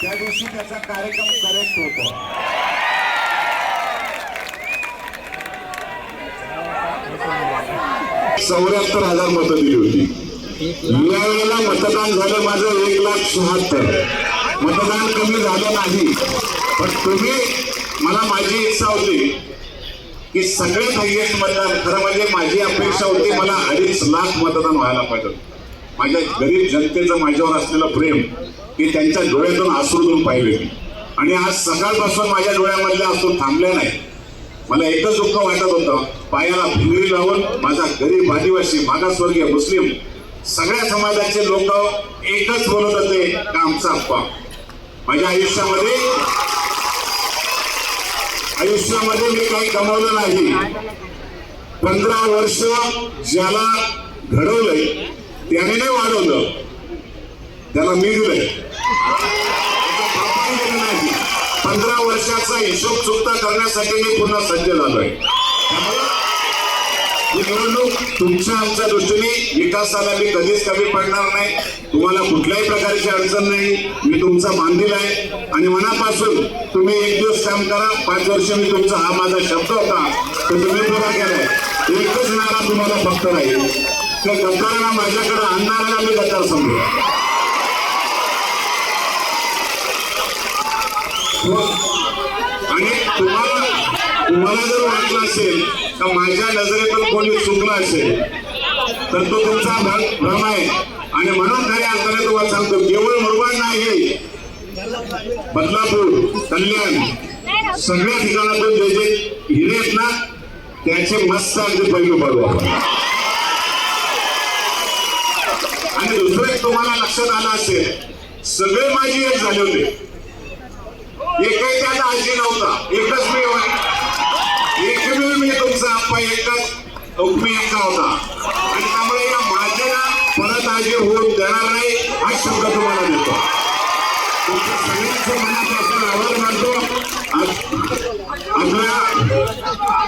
त्या दिवशी त्याचा कार्यक्रम करेक्ट होतो. चौऱ्याहत्तर हजार मतं दिली होती. यावेळेला मतदान झालं माझं एक लाख शहात्तर. मतदान कमी झालं नाही. पण तुम्ही मला माझी इच्छा होती की सगळ्यात हायएस्ट मतदान खरं म्हणजे माझी अपेक्षा होती मला अडीच लाख मतदान व्हायला पाहिजे. माझ्या गरीब जनतेचं माझ्यावर असलेलं प्रेम की त्यांच्या डोळ्यातून आसरून पाहिले. आणि आज सकाळपासून माझ्या डोळ्यामधले असून थांबले नाही मला एकच दुःख वाटत होतं पायाला भिंगरी लावून माझा गरीब आदिवासी मागासवर्गीय मुस्लिम सगळ्या समाजाचे लोक एकच बोलत होते का आमचा अप्पा? माझ्या आयुष्यामध्ये आयुष्यामध्ये मी काही कमावलं नाही. पंधरा वर्ष ज्याला घडवलंय त्याने नाही वाढवलं. त्याला मी दिलंय. पंधरा वर्षाचा हिशोब चुकता करण्यासाठी मी पुन्हा सज्ज झालोय. ही निवडणूक तुमच्या आमच्या दृष्टीने विकासाला मी कधीच कमी पडणार नाही. तुम्हाला कुठल्याही प्रकारची अडचण नाही. मी तुमचा बांधील आहे आणि मनापासून तुम्ही एक दिवस काम करा. पाच वर्ष मी तुमचा हा माझा शब्द होता. तर तुम्ही पुरा केलाय. एकच नारा तुम्हाला फक्त राहील. त्या गद्दारांना माझ्याकडे आणणाऱ्याला मी गद्दार समजू आणि तुम्हाला तुम्हाला जर वाटलं असेल तर माझ्या नजरेतून कोणी चुकलं असेल तर तो तुमचा भ्रम आहे. आणि म्हणून खऱ्या अर्थाने तुम्हाला सांगतो केवळ मुरबाड नाही बदलापूर कल्याण सगळ्या ठिकाणातून जे जे हिरे आहेत ना त्याचे मस्त अगदी पैलू पाडू आपण. आणि दुसरं एक तुम्हाला लक्षात आलं असेल सगळे माझी एक झाले होते एकही त्याचा आजी नव्हता एकच मी एकमेव मी तुमचा आप्पा एकच मी एकटा होता. आणि त्यामुळे या माझ्याला परत आजी होऊन देणार नाही हा शब्द तुम्हाला देतो. तुमच्या सगळ्यांचं मनापासून आभार मानतो.